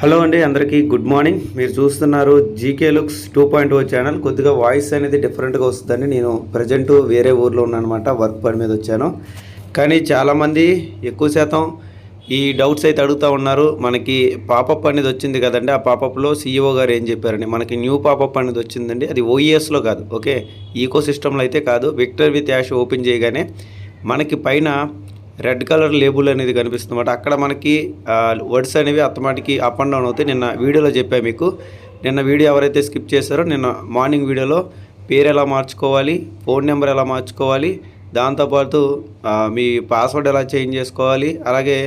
Hello అండి అందరికీ good morning. మీరు చూస్తున్నారు GK looks two point O channel. కొద్దిగా వాయిస్ అనేది డిఫరెంట్గా వస్తుందని నేను ప్రజెంట్ వేరే ఊర్లో ఉన్నానమాట వర్క్ పని మీద వచ్చాను. కానీ చాలామంది ఎక్కువ శాతం ఈ డౌట్స్ అయితే అడుగుతూ ఉన్నారు. మనకి పాపప్ అనేది వచ్చింది కదండి. ఆ పాపప్లో సీఈఓ గారు ఏం చెప్పారండి? మనకి న్యూ పాపప్ అనేది వచ్చిందండి. అది ఓఈఎస్లో కాదు ఓకే? ఈకో సిస్టంలో అయితే కాదు. విక్టర్ విత్ యాష్ ఓపెన్ చేయగానే మనకి పైన రెడ్ కలర్ లేబుల్ అనేది కనిపిస్తుందన్నమాట. అక్కడ మనకి వర్డ్స్ అనేవి అత్తమాటికి అప్ అండ్ డౌన్ అవుతాయి. నిన్న వీడియోలో చెప్పా మీకు. నిన్న వీడియో ఎవరైతే స్కిప్ చేశారో నిన్న మార్నింగ్ వీడియోలో పేరు ఎలా మార్చుకోవాలి ఫోన్ నెంబర్ ఎలా మార్చుకోవాలి దాంతోపాటు మీ పాస్వర్డ్ ఎలా చేంజ్ చేసుకోవాలి అలాగే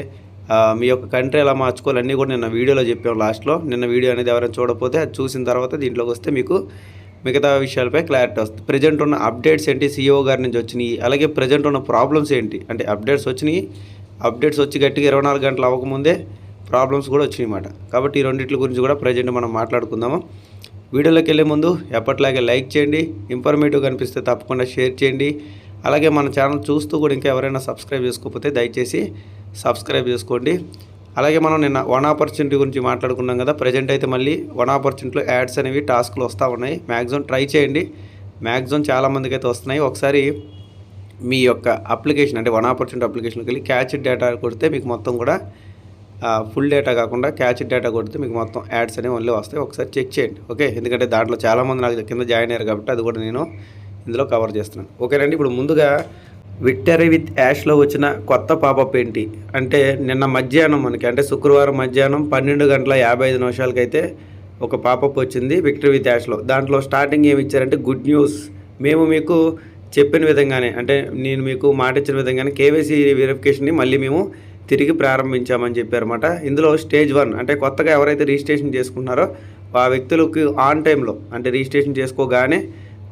మీ యొక్క కంట్రీ ఎలా మార్చుకోవాలి అన్నీ కూడా నిన్న వీడియోలో చెప్పాం లాస్ట్లో. నిన్న వీడియో అనేది ఎవరైనా చూడకపోతే అది చూసిన తర్వాత దీంట్లోకి వస్తే మీకు మిగతా విషయాలపై క్లారిటీ వస్తుంది. ప్రజెంట్ ఉన్న అప్డేట్స్ ఏంటి? సీఈఓ గారి నుంచి వచ్చినాయి. అలాగే ప్రజెంట్ ఉన్న ప్రాబ్లమ్స్ ఏంటి? అంటే అప్డేట్స్ వచ్చినాయి. అప్డేట్స్ వచ్చి గట్టిగా ఇరవై నాలుగు గంటలు అవ్వకముందే ప్రాబ్లమ్స్ కూడా వచ్చినాయి అన్నమాట. కాబట్టి ఈ రెండింటి గురించి కూడా ప్రజెంట్ మనం మాట్లాడుకుందాము. వీడియోలోకి వెళ్ళే ముందు ఎప్పట్లాగే లైక్ చేయండి. ఇన్ఫర్మేటివ్ కనిపిస్తే తప్పకుండా షేర్ చేయండి. అలాగే మన ఛానల్ చూస్తూ కూడా ఇంకా ఎవరైనా సబ్స్క్రైబ్ చేసుకోకపోతే దయచేసి సబ్స్క్రైబ్ చేసుకోండి. అలాగే మనం నిన్న వన్ ఆపర్చునిటీ గురించి మాట్లాడుకున్నాం కదా ప్రజెంట్ అయితే మళ్ళీ వన్ ఆపర్చునిటీలో యాడ్స్ అనేవి టాస్క్లు వస్తూ ఉన్నాయి. మ్యాక్సిమం ట్రై చేయండి. మ్యాక్సిమం చాలామందికి అయితే వస్తున్నాయి. ఒకసారి మీ యొక్క అప్లికేషన్ అంటే వన్ ఆపర్చునిటీ అప్లికేషన్కి వెళ్ళి క్యాచ్ డేటా కొడితే మీకు మొత్తం కూడా ఫుల్ డేటా కాకుండా క్యాచ్ డేటా కొడితే మీకు మొత్తం యాడ్స్ అనేవి ఓన్లీ వస్తాయి. ఒకసారి చెక్ చేయండి. ఓకే ఎందుకంటే దాంట్లో చాలామంది నాకు కింద జాయిన్ అయ్యారు కాబట్టి అది కూడా నేను ఇందులో కవర్ చేస్తున్నాను. ఓకేనండి ఇప్పుడు ముందుగా విక్టరీ విత్ యాష్లో వచ్చిన కొత్త పాపప్ ఏంటి? అంటే నిన్న మధ్యాహ్నం మనకి అంటే శుక్రవారం మధ్యాహ్నం పన్నెండు గంటల యాభై ఐదు నిమిషాలకైతే ఒక పాపప్ వచ్చింది విక్టరీ విత్ యాష్లో. దాంట్లో స్టార్టింగ్ ఏమి ఇచ్చారంటే గుడ్ న్యూస్. మేము మీకు చెప్పిన విధంగానే అంటే నేను మీకు మాట ఇచ్చిన విధంగానే కేవైసీ వెరిఫికేషన్ని మళ్ళీ మేము తిరిగి ప్రారంభించామని చెప్పారన్నమాట. ఇందులో స్టేజ్ వన్ అంటే కొత్తగా ఎవరైతే రిజిస్ట్రేషన్ చేసుకుంటున్నారో ఆ వ్యక్తులకు ఆన్ టైంలో అంటే రిజిస్ట్రేషన్ చేసుకోగానే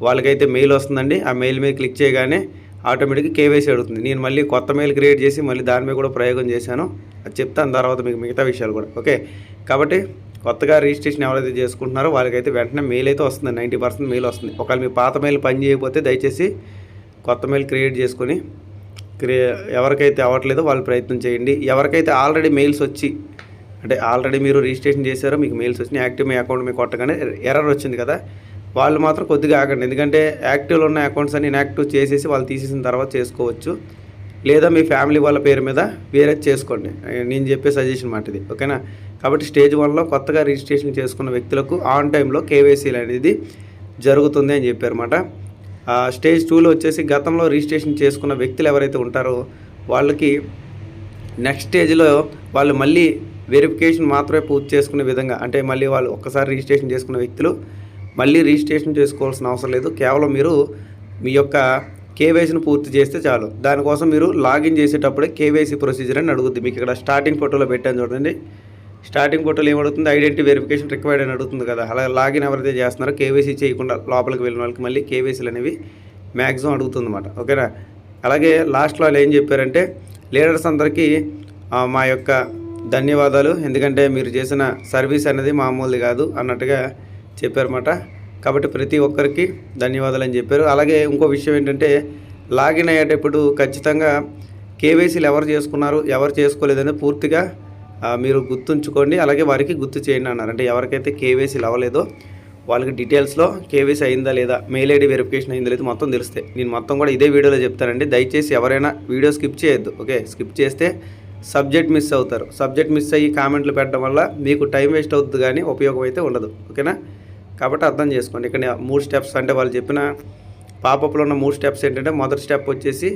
వాళ్ళకైతే మెయిల్ వస్తుందండి. ఆ మెయిల్ మీద క్లిక్ చేయగానే ఆటోమేటిక్గా కేవైసీ అడుగుతుంది. నేను మళ్ళీ కొత్త మెయిల్ క్రియేట్ చేసి మళ్ళీ దాని మీద కూడా ప్రయోగం చేశాను. అది చెప్తాను తర్వాత మీకు మిగతా విషయాలు కూడా. ఓకే? కాబట్టి కొత్తగా రిజిస్ట్రేషన్ ఎవరైతే చేసుకుంటున్నారో వాళ్ళకైతే వెంటనే మెయిల్ అయితే వస్తుంది. నైంటీ పర్సెంట్ మెయిల్ వస్తుంది. ఒకవేళ మీ పాత మెయిల్ పని చేయకపోతే దయచేసి కొత్త మెయిల్ క్రియేట్ చేసుకొని క్రియే ఎవరికైతే అవ్వట్లేదో వాళ్ళు ప్రయత్నం చేయండి. ఎవరికైతే ఆల్రెడీ మెయిల్స్ వచ్చి అంటే ఆల్రెడీ మీరు రిజిస్ట్రేషన్ చేశారో మీకు మెయిల్స్ వచ్చినాయి. యాక్టివ్ మీ అకౌంట్ మీకు కొట్టగానే ఎర్రర్ వచ్చింది కదా. వాళ్ళు మాత్రం కొద్దిగా ఆగండి. ఎందుకంటే యాక్టివ్లో ఉన్న అకౌంట్స్ అన్ని ఇన్యాక్టివ్ చేసేసి వాళ్ళు తీసేసిన తర్వాత చేసుకోవచ్చు. లేదా మీ ఫ్యామిలీ వాళ్ళ పేరు మీద వేరే చేసుకోండి. నేను చెప్పే సజెషన్ మాట ఇది ఓకేనా? కాబట్టి స్టేజ్ వన్లో కొత్తగా రిజిస్ట్రేషన్ చేసుకున్న వ్యక్తులకు ఆన్ టైంలో కేవైసీలు అనేది జరుగుతుంది అని చెప్పారన్నమాట. ఆ స్టేజ్ టూలో వచ్చేసి గతంలో రిజిస్ట్రేషన్ చేసుకున్న వ్యక్తులు ఎవరైతే ఉంటారో వాళ్ళకి నెక్స్ట్ స్టేజ్లో వాళ్ళు మళ్ళీ వెరిఫికేషన్ మాత్రమే పూర్తి చేసుకునే విధంగా అంటే మళ్ళీ వాళ్ళు ఒక్కసారి రిజిస్ట్రేషన్ చేసుకున్న వ్యక్తులు మళ్ళీ రిజిస్ట్రేషన్ చేసుకోవాల్సిన అవసరం లేదు. కేవలం మీరు మీ యొక్క కేవైసీని పూర్తి చేస్తే చాలు. దానికోసం మీరు లాగిన్ చేసేటప్పుడే కేవైసీ ప్రొసీజర్ అని అడుగుద్ది. మీకు ఇక్కడ స్టార్టింగ్ ఫోటోలో పెట్టాను చూడండి. స్టార్టింగ్ ఫోటోలో ఏమడుగుతుంది? ఐడెంటిటీ వెరిఫికేషన్ రిక్వైర్డ్ అని అడుగుతుంది కదా. అలా లాగిన్ ఎవరైతే చేస్తున్నారో కేవైసీ చేయకుండా లోపలికి వెళ్ళిన వాళ్ళకి మళ్ళీ కేవైసీలు అనేవి మ్యాక్సిమం అడుగుతుందన్నమాట. ఓకేనా? అలాగే లాస్ట్లో వాళ్ళు ఏం చెప్పారంటే లీడర్స్ అందరికీ మా యొక్క ధన్యవాదాలు. ఎందుకంటే మీరు చేసిన సర్వీస్ అనేది మామూలుది కాదు అన్నట్టుగా చెప్పారన్నమాట. కాబట్టి ప్రతి ఒక్కరికి ధన్యవాదాలు అని చెప్పారు. అలాగే ఇంకో విషయం ఏంటంటే లాగిన్ అయ్యేటప్పుడు ఖచ్చితంగా కేవైసీలు ఎవరు చేసుకున్నారు ఎవరు చేసుకోలేదని పూర్తిగా మీరు గుర్తుంచుకోండి. అలాగే వారికి గుర్తు చేయండి అన్నారు. అంటే ఎవరికైతే కేవైసీలు అవ్వలేదో వాళ్ళకి డీటెయిల్స్లో కేవైసీ అయిందా లేదా మెయిల్ ఐడి వెరిఫికేషన్ అయిందా లేదా మొత్తం తెలుస్తాయి. నేను మొత్తం కూడా ఇదే వీడియోలో చెప్తానండి. దయచేసి ఎవరైనా వీడియో స్కిప్ చేయొద్దు ఓకే? స్కిప్ చేస్తే సబ్జెక్ట్ మిస్ అవుతారు. సబ్జెక్ట్ మిస్ అయ్యి కామెంట్లు పెట్టడం వల్ల మీకు టైం వేస్ట్ అవుతుంది కానీ ఉపయోగం అయితే ఉండదు ఓకేనా? కాబట్టి అర్థం చేసుకోండి. ఇక్కడ మూడు స్టెప్స్ అంటే వాళ్ళు చెప్పిన పాపప్లో ఉన్న మూడు స్టెప్స్ ఏంటంటే మొదటి స్టెప్ వచ్చేసి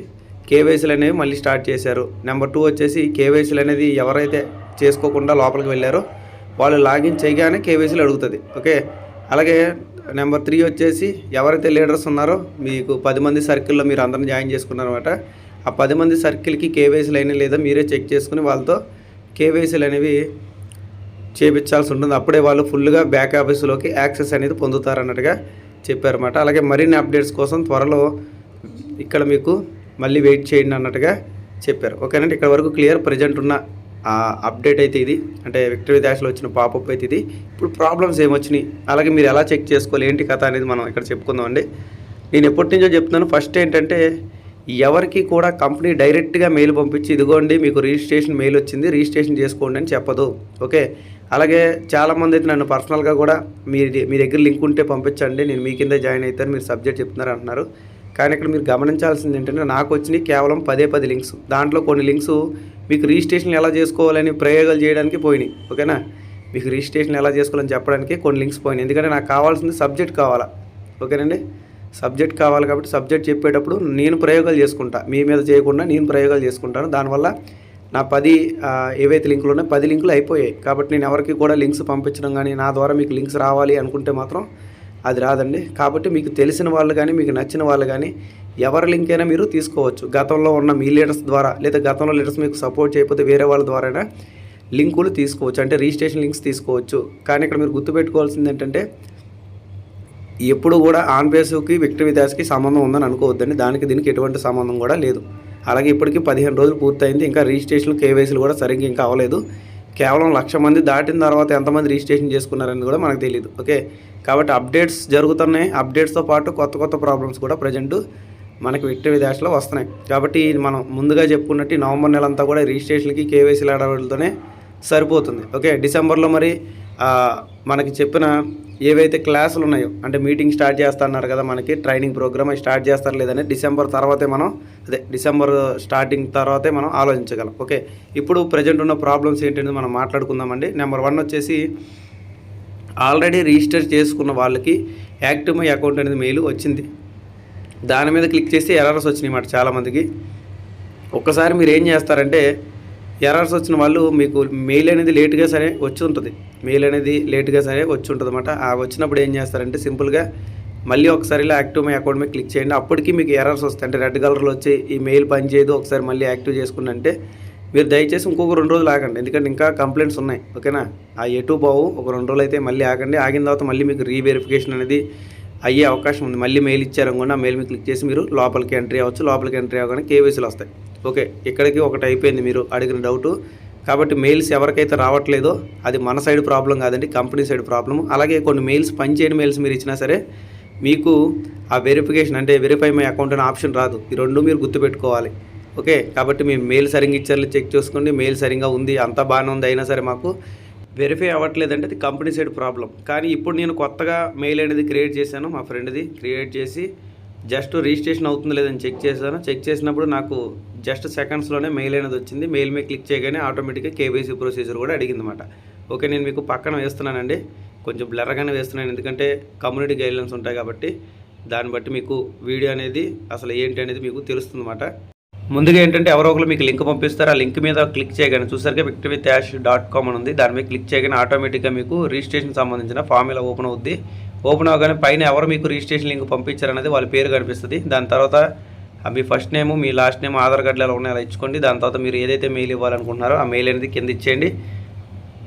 కేవైసీలు అనేవి మళ్ళీ స్టార్ట్ చేశారు. నెంబర్ టూ వచ్చేసి కేవైసీలు అనేది ఎవరైతే చేసుకోకుండా లోపలికి వెళ్ళారో వాళ్ళు లాగిన్ చేయగానే కేవైసీలు అడుగుతుంది. ఓకే? అలాగే నెంబర్ త్రీ వచ్చేసి ఎవరైతే లీడర్స్ ఉన్నారో మీకు పది మంది సర్కిల్లో మీరు అందరిని జాయిన్ చేసుకున్నారనమాట ఆ పది మంది సర్కిల్కి కేవైసీలు అయినా లేదా మీరే చెక్ చేసుకుని వాళ్ళతో కేవైసీలు అనేవి చేపించాల్సి ఉంటుంది అప్పుడే వాళ్ళు ఫుల్గా బ్యాక్ ఆఫీసులోకి యాక్సెస్ అనేది పొందుతారన్నట్టుగా చెప్పారన్నమాట. అలాగే మరిన్ని అప్డేట్స్ కోసం త్వరలో ఇక్కడ మీకు మళ్ళీ వెయిట్ చేయండి అన్నట్టుగా చెప్పారు. ఓకేనండి ఇక్కడ వరకు క్లియర్ ప్రజెంట్ ఉన్న ఆ అప్డేట్ అయితే ఇది. అంటే విక్టరీ డాష్లో వచ్చిన పాపప్ అయితే ఇది. ఇప్పుడు ప్రాబ్లమ్స్ ఏమొచ్చినాయి? అలాగే మీరు ఎలా చెక్ చేసుకోవాలి? ఏంటి కథ అనేది మనం ఇక్కడ చెప్పుకుందాం అండి. నేను ఎప్పటి నుంచో చెప్తున్నాను ఫస్ట్ ఏంటంటే ఎవరికి కూడా కంపెనీ డైరెక్ట్గా మెయిల్ పంపించి ఇదిగోండి మీకు రిజిస్ట్రేషన్ మెయిల్ వచ్చింది రిజిస్ట్రేషన్ చేసుకోండి అని చెప్పదు. ఓకే? అలాగే చాలామంది అయితే నన్ను పర్సనల్గా కూడా మీ మీ దగ్గర లింక్ ఉంటే పంపించండి నేను మీ కింద జాయిన్ అవుతాను మీరు సబ్జెక్ట్ చెప్తున్నారు అంటున్నారు. కానీ ఇక్కడ మీరు గమనించాల్సింది ఏంటంటే నాకు వచ్చినాయి కేవలం పదే పది లింక్స్. దాంట్లో కొన్ని లింక్స్ మీకు రిజిస్ట్రేషన్ ఎలా చేసుకోవాలని ప్రయోగాలు చేయడానికి పోయినాయి ఓకేనా? మీకు రిజిస్ట్రేషన్ ఎలా చేసుకోవాలని చెప్పడానికి కొన్ని లింక్స్ పోయినాయి. ఎందుకంటే నాకు కావాల్సింది సబ్జెక్ట్ కావాలా ఓకేనండి? సబ్జెక్ట్ కావాలి కాబట్టి సబ్జెక్ట్ చెప్పేటప్పుడు నేను ప్రయోగాలు చేసుకుంటా. మీ మీద చేయకుండా నేను ప్రయోగాలు చేసుకుంటాను. దానివల్ల నా పది ఏవైతే లింకులు ఉన్నాయో పది లింకులు అయిపోయాయి. కాబట్టి నేను ఎవరికి కూడా లింక్స్ పంపించడం కానీ నా ద్వారా మీకు లింక్స్ రావాలి అనుకుంటే మాత్రం అది రాదండి. కాబట్టి మీకు తెలిసిన వాళ్ళు కానీ మీకు నచ్చిన వాళ్ళు కానీ ఎవరి లింక్ అయినా మీరు తీసుకోవచ్చు. గతంలో ఉన్న మీ లీడర్స్ ద్వారా లేదా గతంలో లీడర్స్ మీకు సపోర్ట్ చేయకపోతే వేరే వాళ్ళ ద్వారా లింకులు తీసుకోవచ్చు. అంటే రిజిస్ట్రేషన్ లింక్స్ తీసుకోవచ్చు. కానీ ఇక్కడ మీరు గుర్తుపెట్టుకోవాల్సింది ఏంటంటే ఎప్పుడు కూడా ఆన్ బేస్కి విక్టర్ విదాస్కి సంబంధం ఉందని అనుకోవద్దండి. దానికి దీనికి ఎటువంటి సంబంధం కూడా లేదు. అలాగే ఇప్పటికీ పదిహేను రోజులు పూర్తయింది. ఇంకా రిజిస్ట్రేషన్ కేవైసీలు కూడా సరిగ్గా ఇంకా అవ్వలేదు. కేవలం లక్ష మంది దాటిన తర్వాత ఎంతమంది రిజిస్ట్రేషన్ చేసుకున్నారని కూడా మనకు తెలియదు ఓకే? కాబట్టి అప్డేట్స్ జరుగుతున్నాయి. అప్డేట్స్తో పాటు కొత్త కొత్త ప్రాబ్లమ్స్ కూడా ప్రజెంట్ మనకి విక్టర్ విదాస్లో వస్తున్నాయి. కాబట్టి మనం ముందుగా చెప్పుకున్నట్టు నవంబర్ నెల అంతా కూడా రిజిస్ట్రేషన్కి కేవైసీలు ఆడవాళ్ళతోనే సరిపోతుంది. ఓకే? డిసెంబర్లో మరి మనకి చెప్పిన ఏవైతే క్లాసులు ఉన్నాయో అంటే మీటింగ్ స్టార్ట్ చేస్తున్నారు కదా మనకి ట్రైనింగ్ ప్రోగ్రామ్ స్టార్ట్ చేస్తారు లేదని డిసెంబర్ తర్వాతే మనం అదే డిసెంబర్ స్టార్టింగ్ తర్వాతే మనం ఆలోచించగలం. ఓకే ఇప్పుడు ప్రజెంట్ ఉన్న ప్రాబ్లమ్స్ ఏంటనేది మనం మాట్లాడుకుందామండి. నెంబర్ వన్ వచ్చేసి ఆల్రెడీ రిజిస్టర్ చేసుకున్న వాళ్ళకి యాక్టివ్ మై అకౌంట్ అనేది మెయిల్ వచ్చింది. దాని మీద క్లిక్ చేసి ఎర్రర్స్ వచ్చినాయి అన్నమాట చాలామందికి. ఒక్కసారి మీరు ఏం చేస్తారంటే ఎర్రర్స్ వచ్చిన వాళ్ళు మీకు మెయిల్ అనేది లేట్గా సరే వచ్చి ఉంటుంది. మెయిల్ అనేది లేట్గా సరే వచ్చి ఉంటుంది అనమాట ఆ వచ్చినప్పుడు ఏం చేస్తారంటే సింపుల్గా మళ్ళీ ఒకసారి ఇలా యాక్టివ్ మై అకౌంట్ మీద క్లిక్ చేయండి. అప్పటికి మీకు ఎర్రర్స్ వస్తాయి. అంటే రెడ్ కలర్లో వచ్చి ఈ మెయిల్ పనిచేయదు ఒకసారి మళ్ళీ యాక్టివ్ చేసుకుందంటే మీరు దయచేసి ఇంకొక రెండు రోజులు ఆగండి. ఎందుకంటే ఇంకా కంప్లైంట్స్ ఉన్నాయి. ఓకేనా? ఆ ఎటు బావు ఒక రెండు రోజులు అయితే మళ్ళీ ఆగండి. ఆగిన తర్వాత మళ్ళీ మీకు రీవెరిఫికేషన్ అనేది అయ్యే అవకాశం ఉంది. మళ్ళీ మెయిల్ ఇచ్చారనుకోండి ఆ మెయిల్ మీద క్లిక్ చేసి మీరు లోపలికి ఎంట్రీ అవ్వచ్చు. లోపలికి ఎంట్రీ అవ్వగానే కేవైసీలు వస్తాయి. ఓకే ఇక్కడికి ఒకటి అయిపోయింది మీరు అడిగిన డౌట్. కాబట్టి మెయిల్స్ ఎవరికైతే రావట్లేదో అది మన సైడ్ ప్రాబ్లం కాదండి కంపెనీ సైడ్ ప్రాబ్లం అలాగే కొన్ని మెయిల్స్ పనిచేయని మెయిల్స్ మీరు ఇచ్చినా సరే మీకు ఆ వెరిఫికేషన్ అంటే వెరిఫై మై అకౌంట్ అనే ఆప్షన్ రాదు. ఈ రెండు మీరు గుర్తుపెట్టుకోవాలి. ఓకే కాబట్టి మీ మెయిల్ సరిగ్గా ఇచ్చారు చెక్ చేసుకోండి. మెయిల్ సరిగ్గా ఉంది అంతా బాగానే ఉంది అయినా సరే మాకు వెరిఫై అవ్వట్లేదంటే అది కంపెనీ సైడ్ ప్రాబ్లం. కానీ ఇప్పుడు నేను కొత్తగా మెయిల్ అనేది క్రియేట్ చేశాను మా ఫ్రెండ్ది క్రియేట్ చేసి జస్ట్ రిజిస్ట్రేషన్ అవుతుందో లేదని చెక్ చేశాను. చెక్ చేసినప్పుడు నాకు జస్ట్ సెకండ్స్లోనే మెయిల్ అనేది వచ్చింది. మెయిల్ మీద క్లిక్ చేయగానే ఆటోమేటిక్గా కేవైసీ ప్రొసీజర్ కూడా అడిగిందన్నమాట. ఓకే నేను మీకు పక్కన వేస్తున్నానండి. కొంచెం బ్లర్గానే వేస్తున్నాను. ఎందుకంటే కమ్యూనిటీ గైడ్లైన్స్ ఉంటాయి కాబట్టి దాన్ని బట్టి మీకు వీడియో అనేది అసలు ఏంటి అనేది మీకు తెలుస్తుందన్నమాట. ముందుగా ఏంటంటే ఎవరో ఒకరు మీకు లింక్ పంపిస్తారు. ఆ లింక్ మీద క్లిక్ చేయగానే చూసరికి విక్టరీ విత్ డాట్ కామ్ అని ఉంది. దాని మీద క్లిక్ చేయగానే ఆటోమేటిక్గా మీకు రిజిస్ట్రేషన్ సంబంధించిన ఫామ్ ఇలా ఓపెన్ అవుద్ది. ఓపెన్ అవగానే పైన ఎవరు మీకు రిజిస్ట్రేషన్ లింక్ పంపించారనేది వాళ్ళ పేరు కనిపిస్తుంది. దాని తర్వాత మీ ఫస్ట్ నేమ్ మీ లాస్ట్ నేమ్ ఆధార్ కార్డులు ఎలా ఉన్నాయో అలా ఇచ్చుకోండి. దాని తర్వాత మీరు ఏదైతే మెయిల్ ఇవ్వాలనుకుంటున్నారో ఆ మెయిల్ అనేది కింద ఇచ్చేయండి.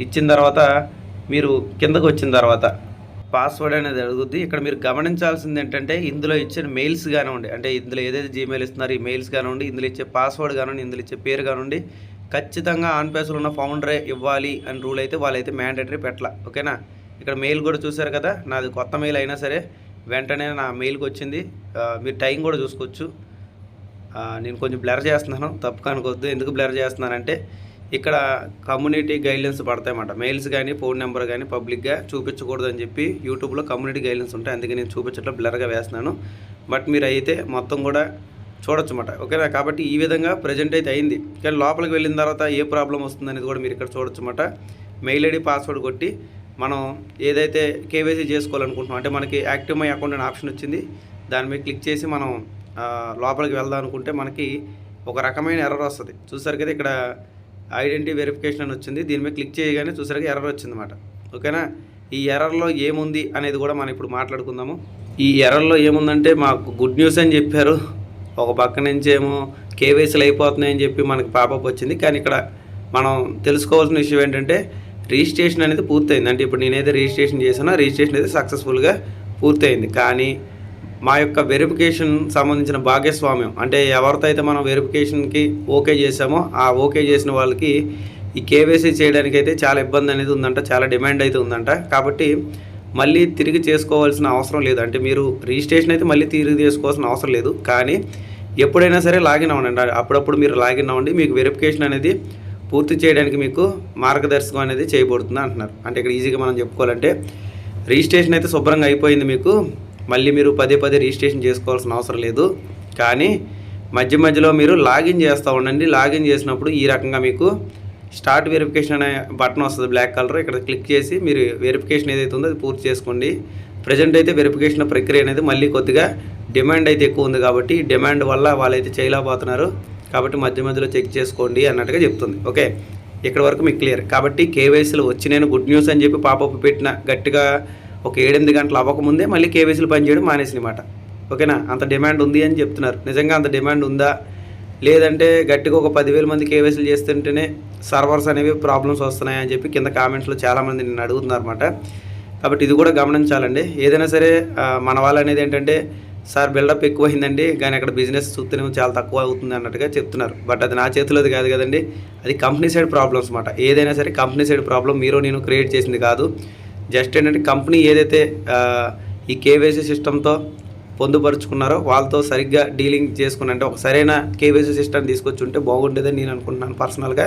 ఇచ్చిన తర్వాత మీరు కిందకు వచ్చిన తర్వాత పాస్వర్డ్ అనేది అడుగుద్ది. ఇక్కడ మీరు గమనించాల్సింది ఏంటంటే ఇందులో ఇచ్చిన మెయిల్స్ కానివ్వండి అంటే ఇందులో ఏదైతే జీమెయిల్ ఇస్తున్నారో ఈ మెయిల్స్ కానివ్వండి ఇందులో ఇచ్చే పాస్వర్డ్ కానివ్వండి ఇందులో ఇచ్చే పేరు కానివ్వండి ఖచ్చితంగా ఆన్ పేస్లో ఉన్న ఫౌండరే ఇవ్వాలి అని రూల్ అయితే వాళ్ళైతే మ్యాండేటరీ పెట్టాల. ఓకేనా? ఇక్కడ మెయిల్ కూడా చూశారు కదా? నాది కొత్త మెయిల్ అయినా సరే వెంటనే నా మెయిల్కి వచ్చింది. మీరు టైం కూడా చూసుకోవచ్చు. నేను కొంచెం బ్లర్ చేస్తున్నాను. తప్పు కనుకోవద్దు ఎందుకు బ్లర్ చేస్తున్నానంటే ఇక్కడ కమ్యూనిటీ గైడ్లైన్స్ పడతాయన్నమాట మెయిల్స్ కానీ ఫోన్ నెంబర్ కానీ పబ్లిక్గా చూపించకూడదు అని చెప్పి యూట్యూబ్లో కమ్యూనిటీ గైడ్లైన్స్ ఉంటాయి. అందుకే నేను చూపించట్లో బ్లర్గా వేస్తున్నాను. బట్ మీరు అయితే మొత్తం కూడా చూడొచ్చు అన్నమాట. ఓకేనా? కాబట్టి ఈ విధంగా ప్రజెంట్ అయితే అయింది. కానీ లోపలికి వెళ్ళిన తర్వాత ఏ ప్రాబ్లం వస్తుంది అనేది కూడా మీరు ఇక్కడ చూడొచ్చు అన్నమాట. మెయిల్ ఐడి పాస్వర్డ్ కొట్టి మనం ఏదైతే కేవైసీ చేసుకోవాలనుకుంటున్నాం అంటే మనకి యాక్టివ్ మై అకౌంట్ అనే ఆప్షన్ వచ్చింది దాని మీద క్లిక్ చేసి మనం లోపలికి వెళ్దాం అనుకుంటే మనకి ఒక రకమైన ఎర్రర్ వస్తుంది. చూసారు కదా ఇక్కడ ఐడెంటిటీ వెరిఫికేషన్ అని వచ్చింది దీని మీద క్లిక్ చేయగానే చూసారుగా ఎర్రర్ వచ్చిందన్నమాట. ఓకేనా? ఈ ఎర్రర్లో ఏముంది అనేది కూడా మనం ఇప్పుడు మాట్లాడుకుందాము. ఈ ఎర్రర్లో ఏముందంటే మాకు గుడ్ న్యూస్ అని చెప్పారు. ఒక పక్క నుంచి ఏమో కేవైసీలు అయిపోతున్నాయని చెప్పి మనకి పాపప్ వచ్చింది. కానీ ఇక్కడ మనం తెలుసుకోవాల్సిన విషయం ఏంటంటే రిజిస్ట్రేషన్ అనేది పూర్తయింది. అంటే ఇప్పుడు నేనైతే రిజిస్ట్రేషన్ చేశానో రిజిస్ట్రేషన్ అయితే సక్సెస్ఫుల్గా పూర్తయింది. కానీ మా యొక్క వెరిఫికేషన్ సంబంధించిన భాగస్వామ్యం అంటే ఎవరితో అయితే మనం వెరిఫికేషన్కి ఓకే చేసామో ఆ ఓకే చేసిన వాళ్ళకి ఈ కేవైసీ చేయడానికి అయితే చాలా ఇబ్బంది అనేది ఉందంట చాలా డిమాండ్ అయితే ఉందంట. కాబట్టి మళ్ళీ తిరిగి చేసుకోవాల్సిన అవసరం లేదు. అంటే మీరు రిజిస్ట్రేషన్ అయితే మళ్ళీ తిరిగి చేసుకోవాల్సిన అవసరం లేదు. కానీ ఎప్పుడైనా సరే లాగిన్ అవ్వండి అప్పుడప్పుడు మీరు లాగిన్ అవ్వండి. మీకు వెరిఫికేషన్ అనేది పూర్తి చేయడానికి మీకు మార్గదర్శకం అనేది చేయబడుతుంది అంటున్నారు. అంటే ఇక్కడ ఈజీగా మనం చెప్పుకోవాలంటే రిజిస్ట్రేషన్ అయితే శుభ్రంగా అయిపోయింది మీకు. మళ్ళీ మీరు పదే పదే రిజిస్ట్రేషన్ చేసుకోవాల్సిన అవసరం లేదు. కానీ మధ్య మధ్యలో మీరు లాగిన్ చేస్తూ ఉండండి. లాగిన్ చేసినప్పుడు ఈ రకంగా మీకు స్టార్ట్ వెరిఫికేషన్ అనే బటన్ వస్తుంది బ్లాక్ కలర్ ఇక్కడ క్లిక్ చేసి మీరు వెరిఫికేషన్ ఏదైతే ఉందో అది పూర్తి చేసుకోండి. ప్రజెంట్ అయితే వెరిఫికేషన్ ప్రక్రియ అనేది మళ్ళీ కొద్దిగా డిమాండ్ అయితే ఎక్కువ ఉంది కాబట్టి డిమాండ్ వల్ల వాళ్ళైతే చేయలేకపోతున్నారు. కాబట్టి మధ్య మధ్యలో చెక్ చేసుకోండి అన్నట్టుగా చెప్తుంది. ఓకే? ఇక్కడ వరకు మీకు క్లియర్. కాబట్టి కేవైసీలు వచ్చి నేను గుడ్ న్యూస్ అని చెప్పి పాపప్ పెట్టిన గట్టిగా ఒక ఏడెనిమిది గంటలు అవ్వకముందే మళ్ళీ కేవైసీలు పనిచేయడం మానేసినమాట ఓకేనా? అంత డిమాండ్ ఉంది అని చెప్తున్నారు. నిజంగా అంత డిమాండ్ ఉందా? లేదంటే గట్టిగా ఒక పదివేల మంది కేవైసీలు చేస్తుంటేనే సర్వర్స్ అనేవి ప్రాబ్లమ్స్ వస్తున్నాయి అని చెప్పి కింద కామెంట్స్లో చాలామంది నిన్ను అడుగుతున్నారు అనమాట కాబట్టి ఇది కూడా గమనించాలండి. ఏదైనా సరే మన వాళ్ళు అనేది ఏంటంటే సార్ బిల్డప్ ఎక్కువైందండి కానీ అక్కడ బిజినెస్ చూస్తేనేమో చాలా తక్కువ అవుతుంది అన్నట్టుగా చెప్తున్నారు. బట్ అది నా చేతిలోది కాదు కదండి అది కంపెనీ సైడ్ ప్రాబ్లమ్స్ అనమాట ఏదైనా సరే కంపెనీ సైడ్ ప్రాబ్లం మీరు నేను క్రియేట్ చేసింది కాదు. జస్ట్ ఏంటంటే కంపెనీ ఏదైతే ఈ కేవైసీ సిస్టంతో పొందుపరుచుకున్నారో వాళ్ళతో సరిగ్గా డీలింగ్ చేసుకుని అంటే ఒక సరైన కేవైసీ సిస్టమ్ తీసుకొచ్చి ఉంటే బాగుండేదని నేను అనుకుంటున్నాను పర్సనల్గా.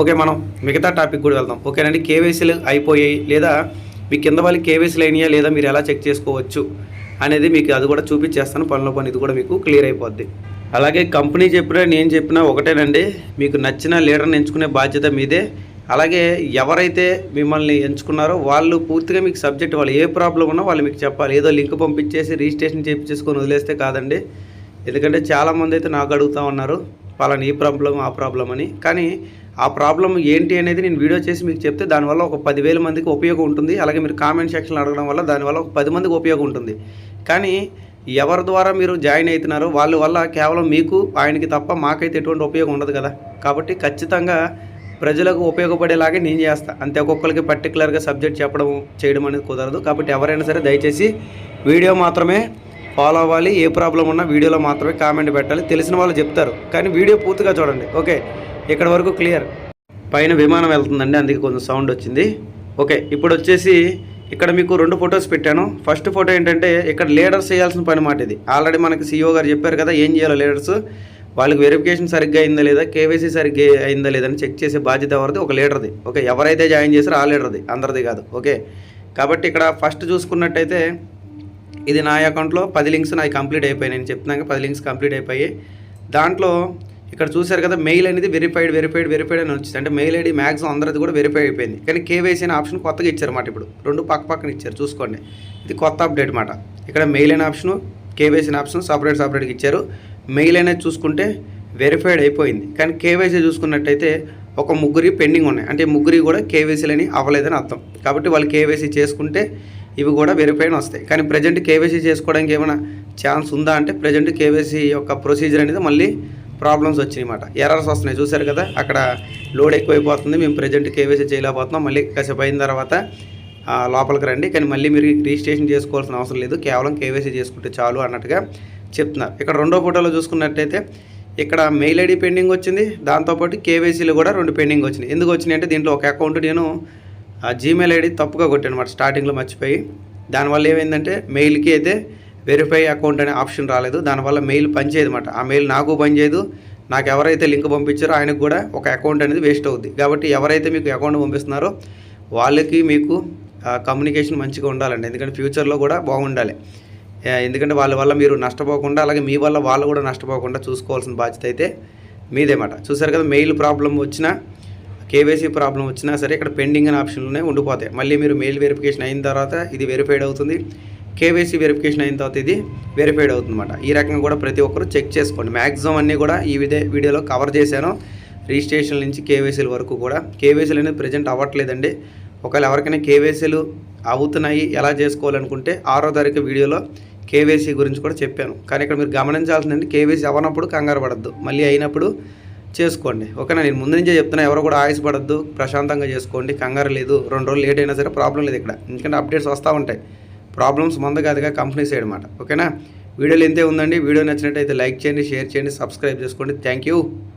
ఓకే మనం మిగతా టాపిక్ కూడా వెళ్దాం. ఓకేనండి కేవైసీలు అయిపోయాయి లేదా మీ కింద వాళ్ళు కేవైసీలు అయినాయా లేదా మీరు ఎలా చెక్ చేసుకోవచ్చు? అనేది మీకు అది కూడా చూపించేస్తాను. పనిలో పని ఇది కూడా మీకు క్లియర్ అయిపోద్ది. అలాగే కంపెనీ చెప్పినా నేను చెప్పినా ఒకటేనండి. మీకు నచ్చిన లీడర్ని ఎంచుకునే బాధ్యత మీదే. అలాగే ఎవరైతే మిమ్మల్ని ఎంచుకున్నారో వాళ్ళు పూర్తిగా మీకు సబ్జెక్ట్ వాళ్ళు ఏ ప్రాబ్లం ఉన్నా వాళ్ళు మీకు చెప్పాలి. ఏదో లింక్ పంపించేసి రిజిస్ట్రేషన్ చేయించేసుకొని వదిలేస్తే కాదండి. ఎందుకంటే చాలామంది అయితే నాకు అడుగుతూ ఉన్నారు పలానా ఈ ప్రాబ్లం ఆ ప్రాబ్లం అని. కానీ ఆ ప్రాబ్లం ఏంటి అనేది నేను వీడియో చేసి మీకు చెప్తే దానివల్ల ఒక పదివేల మందికి ఉపయోగం ఉంటుంది. అలాగే మీరు కామెంట్ సెక్షన్లో అడగడం వల్ల దానివల్ల ఒక పది మందికి ఉపయోగం ఉంటుంది. కానీ ఎవరి ద్వారా మీరు జాయిన్ అవుతున్నారో వాళ్ళ వల్ల కేవలం మీకు ఆయనకి తప్ప మాకైతే ఎటువంటి ఉపయోగం ఉండదు కదా. కాబట్టి ఖచ్చితంగా ప్రజలకు ఉపయోగపడేలాగే నేను చేస్తా. అంతే ఒక్కొక్కరికి పర్టికులర్గా సబ్జెక్ట్ చెప్పడం చేయడం అనేది కుదరదు. కాబట్టి ఎవరైనా సరే దయచేసి వీడియో మాత్రమే ఫాలో అవ్వాలి. ఏ ప్రాబ్లం ఉన్నా వీడియోలో మాత్రమే కామెంట్ పెట్టాలి. తెలిసిన వాళ్ళు చెప్తారు. కానీ వీడియో పూర్తిగా చూడండి. ఓకే ఇక్కడ వరకు క్లియర్ పైన విమానం వెళ్తుందండి. అందుకే కొంచెం సౌండ్ వచ్చింది. ఓకే ఇప్పుడు వచ్చేసి ఇక్కడ మీకు రెండు ఫొటోస్ పెట్టాను. ఫస్ట్ ఫోటో ఏంటంటే ఇక్కడ లీడర్స్ చేయాల్సిన పని మాట ఇది. ఆల్రెడీ మనకి సీఈఓ గారు చెప్పారు కదా ఏం చేయాలో లీడర్స్ వాళ్ళకి వెరిఫికేషన్ సరిగ్గా అయిందా లేదా కేవైసీ సరిగ్గా అయిందా లేదా అని చెక్ చేసే బాధ్యత ఎవరిది? ఒక లీడర్ది ఓకే ఎవరైతే జాయిన్ చేశారో ఆ లీడర్ది అందరిది కాదు. ఓకే కాబట్టి ఇక్కడ ఫస్ట్ చూసుకున్నట్టయితే ఇది నా అకౌంట్లో పది లింక్స్ నాది కంప్లీట్ అయిపోయాయి నేను చెప్తున్నాక పది లింక్స్ కంప్లీట్ అయిపోయాయి. దాంట్లో ఇక్కడ చూశారు కదా మెయిల్ అనేది వెరిఫైడ్ వెరిఫైడ్ వెరిఫైడ్ అని వచ్చింది అంటే మెయిల్ ఐడి మ్యాక్సిమం అందరిది కూడా వెరిఫై అయిపోయింది. కానీ కేవైసీ అనే ఆప్షన్ కొత్తగా ఇచ్చారు మాట ఇప్పుడు. రెండు పక్క పక్కన ఇచ్చారు చూసుకోండి. ఇది కొత్త అప్డేట్ మాట ఇక్కడ మెయిల్ అనే ఆప్షను కేవైసీ అనే ఆప్షన్ సపరేట్ సపరేట్గా ఇచ్చారు. మెయిల్ అనేది చూసుకుంటే వెరిఫైడ్ అయిపోయింది. కానీ కేవైసీ చూసుకున్నట్టయితే ఒక ముగ్గురి పెండింగ్ ఉన్నాయి. అంటే ముగ్గురి కూడా కేవైసీలని అవ్వలేదని అర్థం. కాబట్టి వాళ్ళు కేవైసీ చేసుకుంటే ఇవి కూడా వెరిఫైడ్ వస్తాయి. కానీ ప్రజెంట్ కేవైసీ చేసుకోవడానికి ఏమైనా ఛాన్స్ ఉందా అంటే ప్రజెంట్ కేవైసీ యొక్క ప్రొసీజర్ అనేది మళ్ళీ ప్రాబ్లమ్స్ వచ్చినాయి అన్నమాట. ఎర్రర్స్ వస్తున్నాయి చూశారు కదా? అక్కడ లోడ్ ఎక్కువైపోతుంది మేము ప్రజెంట్ కేవైసీ చేయలేకపోతున్నాం. మళ్ళీ కాసేపు అయిన తర్వాత లోపలికి రండి. కానీ మళ్ళీ మీరు రిజిస్ట్రేషన్ చేసుకోవాల్సిన అవసరం లేదు. కేవలం కేవైసీ చేసుకుంటే చాలు అన్నట్టుగా చెప్తున్నారు. ఇక్కడ రెండో ఫోటోలో చూసుకున్నట్టయితే ఇక్కడ మెయిల్ ఐడి పెండింగ్ వచ్చింది. దాంతోపాటు కేవైసీలు కూడా రెండు పెండింగ్ వచ్చినాయి. ఎందుకు వచ్చినాయి అంటే దీంట్లో ఒక అకౌంట్ నేను జీమెయిల్ ఐడి తప్పుగా కొట్టాను అనమాట స్టార్టింగ్లో మర్చిపోయి. దానివల్ల ఏమైందంటే మెయిల్కి అయితే వెరిఫై అకౌంట్ అనే ఆప్షన్ రాలేదు. దానివల్ల మెయిల్ పనిచేయదు అనమాట ఆ మెయిల్ నాకు పనిచేయదు. నాకు ఎవరైతే లింక్ పంపించారో ఆయనకు కూడా ఒక అకౌంట్ అనేది వేస్ట్ అవుద్ది. కాబట్టి ఎవరైతే మీకు అకౌంట్ పంపిస్తున్నారో వాళ్ళకి మీకు కమ్యూనికేషన్ మంచిగా ఉండాలండి. ఎందుకంటే ఫ్యూచర్లో కూడా బాగుండాలి. ఎందుకంటే వాళ్ళ వల్ల మీరు నష్టపోకుండా అలాగే మీ వల్ల వాళ్ళు కూడా నష్టపోకుండా చూసుకోవాల్సిన బాధ్యత అయితే మీదేమాట. చూసారు కదా మెయిల్ ప్రాబ్లం వచ్చినా కేవైసీ ప్రాబ్లం వచ్చినా సరే ఇక్కడ పెండింగ్ అనే ఆప్షన్లోనే ఉండిపోతాయి. మళ్ళీ మీరు మెయిల్ వెరిఫికేషన్ అయిన తర్వాత ఇది వెరిఫైడ్ అవుతుంది. కేవైసీ వెరిఫికేషన్ అయిన తర్వాత ఇది వెరిఫైడ్ అవుతుందన్నమాట. ఈ రకంగా కూడా ప్రతి ఒక్కరు చెక్ చేసుకోండి. మ్యాక్సిమం అన్నీ కూడా ఈ విదే వీడియోలో కవర్ చేశాను. రిజిస్ట్రేషన్ నుంచి కేవైసీల వరకు కూడా. కేవైసీలు అనేది ప్రజెంట్ అవ్వట్లేదండి. ఒకవేళ ఎవరికైనా కేవైసీలు అవుతున్నాయి ఎలా చేసుకోవాలనుకుంటే ఆరో తారీఖు వీడియోలో కేవైసీ గురించి కూడా చెప్పాను. కానీ ఇక్కడ మీరు గమనించాల్సిందంటే కేవైసీ అవ్వనప్పుడు కంగారు పడద్దు. మళ్ళీ అయినప్పుడు చేసుకోండి. ఓకేనా? నేను ముందు నుంచే చెప్తున్నా ఎవరు కూడా ఆయుసపడద్దు. ప్రశాంతంగా చేసుకోండి. కంగారు లేదు. రెండు రోజులు లేట్ అయినా సరే ప్రాబ్లం లేదు ఇక్కడ. ఎందుకంటే అప్డేట్స్ వస్తూ ఉంటాయి. ప్రాబ్లమ్స్ మందగాదిగా కంపెనీ సైడ్ అనమాట ఓకేనా? వీడియోలు ఎంతే ఉందండి. వీడియో నచ్చినట్టయితే లైక్ చేయండి షేర్ చేయండి సబ్స్క్రైబ్ చేసుకోండి. Thank you.